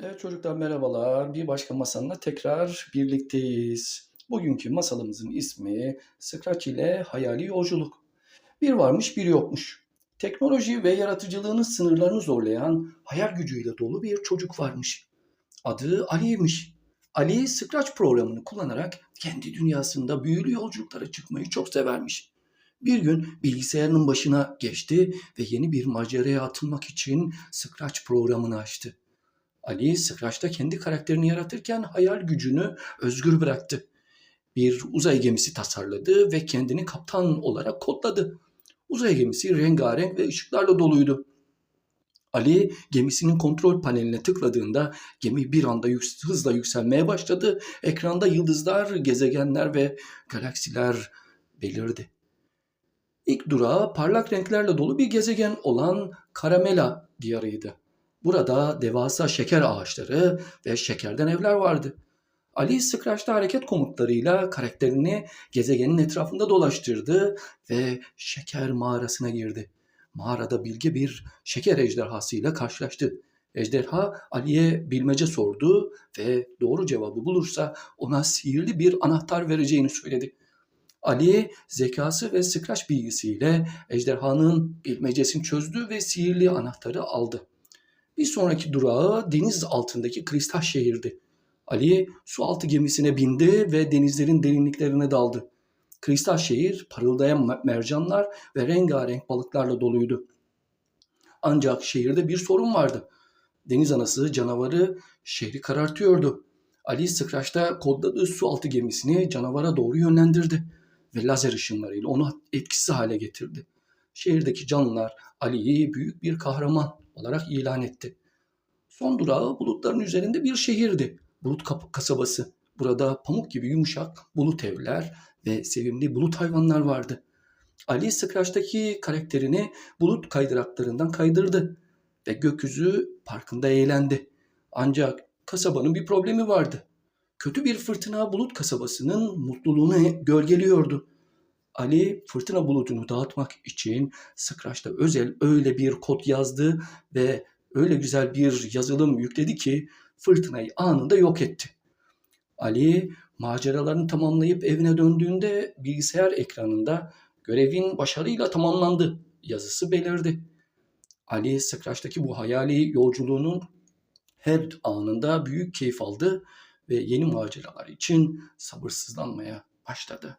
Evet çocuklar merhabalar. Bir başka masalla tekrar birlikteyiz. Bugünkü masalımızın ismi Scratch ile Hayali Yolculuk. Bir varmış bir yokmuş. Teknoloji ve yaratıcılığının sınırlarını zorlayan hayal gücüyle dolu bir çocuk varmış. Adı Ali'ymiş. Ali Scratch programını kullanarak kendi dünyasında büyülü yolculuklara çıkmayı çok severmiş. Bir gün bilgisayarının başına geçti ve yeni bir maceraya atılmak için Scratch programını açtı. Ali Scratch'ta kendi karakterini yaratırken hayal gücünü özgür bıraktı. Bir uzay gemisi tasarladı ve kendini kaptan olarak kodladı. Uzay gemisi rengarenk ve ışıklarla doluydu. Ali gemisinin kontrol paneline tıkladığında gemi bir anda yük- hızla yükselmeye başladı. Ekranda yıldızlar, gezegenler ve galaksiler belirdi. İlk durağı parlak renklerle dolu bir gezegen olan Karamela diyarıydı. Burada devasa şeker ağaçları ve şekerden evler vardı. Ali Scratch'ta hareket komutlarıyla karakterini gezegenin etrafında dolaştırdı ve şeker mağarasına girdi. Mağarada bilge bir şeker ejderhasıyla karşılaştı. Ejderha Ali'ye bilmece sordu ve doğru cevabı bulursa ona sihirli bir anahtar vereceğini söyledi. Ali zekası ve Scratch bilgisiyle ejderhanın bilmecesini çözdü ve sihirli anahtarı aldı. Bir sonraki durağı deniz altındaki kristal şehirdi. Ali su altı gemisine bindi ve denizlerin derinliklerine daldı. Kristal şehir parıldayan me- mercanlar ve rengarenk balıklarla doluydu. Ancak şehirde bir sorun vardı. Deniz anası canavarı şehri karartıyordu. Ali Scratch'ta kodladığı su altı gemisini canavara doğru yönlendirdi ve lazer ışınlarıyla onu etkisiz hale getirdi. Şehirdeki canlılar Ali'yi büyük bir kahraman olarak ilan etti. Son durağı bulutların üzerinde bir şehirdi. Bulut kasabası. Burada pamuk gibi yumuşak bulut evler ve sevimli bulut hayvanlar vardı. Ali Scratch'taki karakterini bulut kaydıraklarından kaydırdı ve gökyüzü parkında eğlendi. Ancak kasabanın bir problemi vardı. Kötü bir fırtına bulut kasabasının mutluluğunu gölgeliyordu. Ali fırtına bulutunu dağıtmak için Scratch'ta özel öyle bir kod yazdı ve öyle güzel bir yazılım yükledi ki fırtınayı anında yok etti. Ali maceralarını tamamlayıp evine döndüğünde bilgisayar ekranında görevin başarıyla tamamlandı yazısı belirdi. Ali Scratch'taki bu hayali yolculuğunun her anında büyük keyif aldı ve yeni maceralar için sabırsızlanmaya başladı.